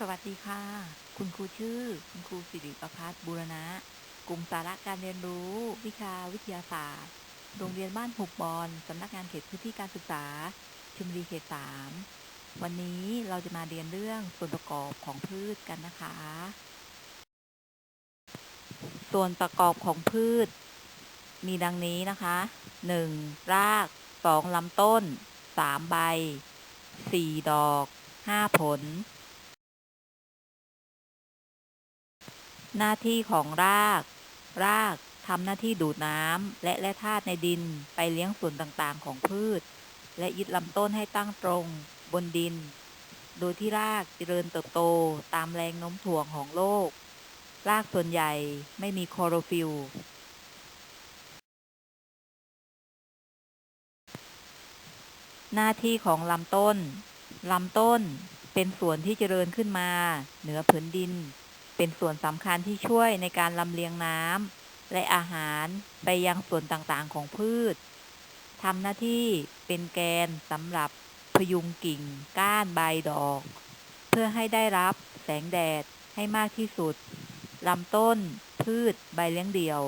สวัสดีค่ะ คุณครูชื่อ คุณครูสิริประพัฒน์บูรณะ กลุ่มสาระการเรียนรู้ วิชาวิทยาศาสตร์ โรงเรียนบ้านหุบบอลสำนักงานเขตพื้นที่การศึกษาชลบุรีเขตสามวันนี้เราจะมาเรียนเรื่องส่วนประกอบของพืชกันนะคะ ส่วนประกอบของพืช มีดังนี้นะคะ 1. ราก 2. ลำต้น 3. ใบ 4. ดอก 5. ผล หน้าที่ของราก รากทำหน้าที่ดูดน้ำและแร่ธาตุในดินไปเลี้ยงส่วนต่างๆ ของพืช และยึดลำต้นให้ตั้งตรงบนดิน โดยที่รากเจริญเติบโตตามแรงโน้มถ่วงของโลก รากส่วนใหญ่ไม่มีคลอโรฟิลล์หน้าที่ของลำต้น ลำต้นเป็นส่วนที่เจริญขึ้นมา เหนือผืนดิน เป็นส่วนสำคัญที่ช่วยในการลำเลียงน้ำและอาหารไปยังส่วนต่างๆของพืชทำหน้าที่เป็นแกนสำหรับพยุงกิ่งก้านใบดอก เพื่อให้ได้รับแสงแดดให้มากที่สุดลำต้นพืชใบเลี้ยงเดี่ยว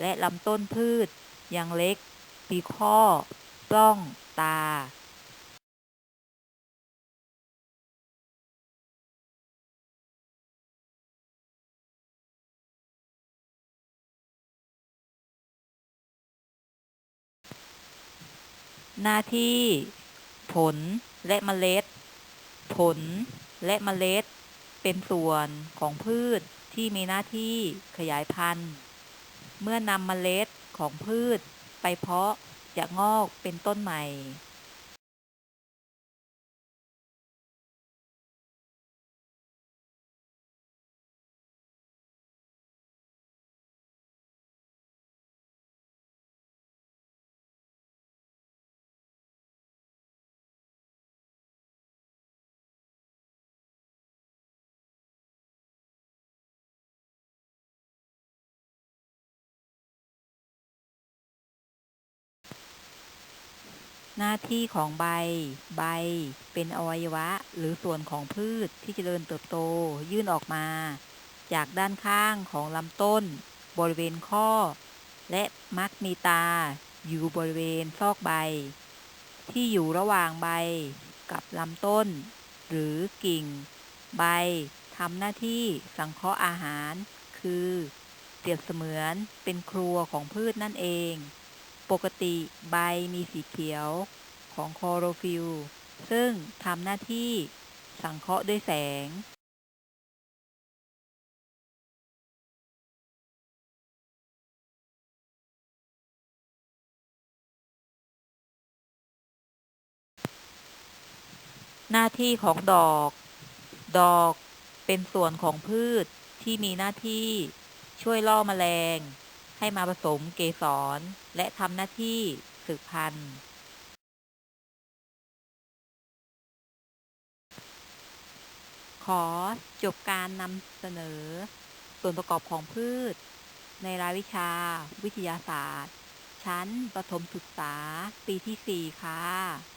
และลำต้นพืชยังเล็กมีข้อปล้องตา หน้าที่ ผลและเมล็ด ผลและเมล็ด เป็นส่วนของพืชที่มีหน้าที่ขยายพันธุ์ เมื่อนำเมล็ดของพืชไปเพาะจะงอกเป็นต้นใหม่ หน้าที่ของใบ ใบ เป็นอวัยวะ หรือส่วนของพืชที่เจริญเติบโต ยื่นออกมา จากด้านข้างของลำต้น บริเวณข้อ และมักมีตา อยู่บริเวณซอกใบ ที่อยู่ระหว่างใบกับลำต้น หรือกิ่ง ใบทำหน้าที่สังเคราะห์อาหาร คือ เปรียบเสมือนเป็นครัวของพืชนั่นเอง ปกติใบมีสีเขียวของคลอโรฟิลล์ซึ่งทำหน้าที่สังเคราะห์ด้วยแสง หน้าที่ของดอก ดอกเป็นส่วนของพืชที่มีหน้าที่ช่วยล่อแมลง ให้มาผสมเกสร และทำหน้าที่สืบพันธุ์ ขอจบการนำเสนอ ส่วนประกอบของพืช ในรายวิชา วิทยาศาสตร์ ชั้นประถมศึกษา ปีที่ 4 ค่ะ